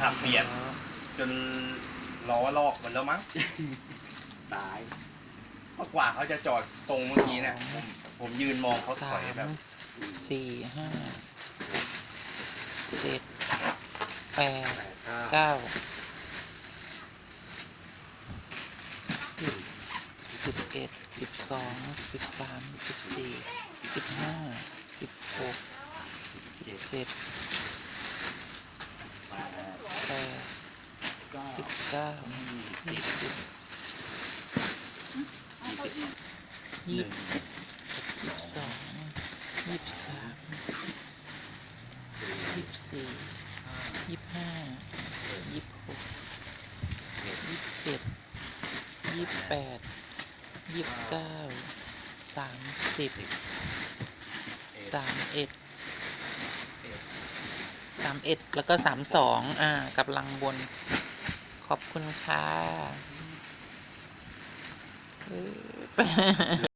ขับเปลี่ยนจนล้อลอกหมดแล้วมั้ง ตายเพราะกว่าเขาจะจอดตรงเมื่อกี้เนี่ยผมผมยืนมองเขาถสาอยแบมบสี่ห้าเจ็ดแปดแปดเก้าเก้าสิบสิบเอ็ดสิบสองสิบสามสิบสี่สิบห้าสิบหกเจ็ดเจ็ด แปด แปด เก้าสิบเก้ายี่สิบยี่สิบสองยี่สิบสามยี่สิบสี่ยี่สิบห้ายี่สิบหกยี่สิบเจ็ดยี่สิบแปดยี่สิบเก้าสามสิบสามเอ็ดสามเอ็ดแล้วก็สามสองอ่ากับลังบน ขอบคุณค่ะ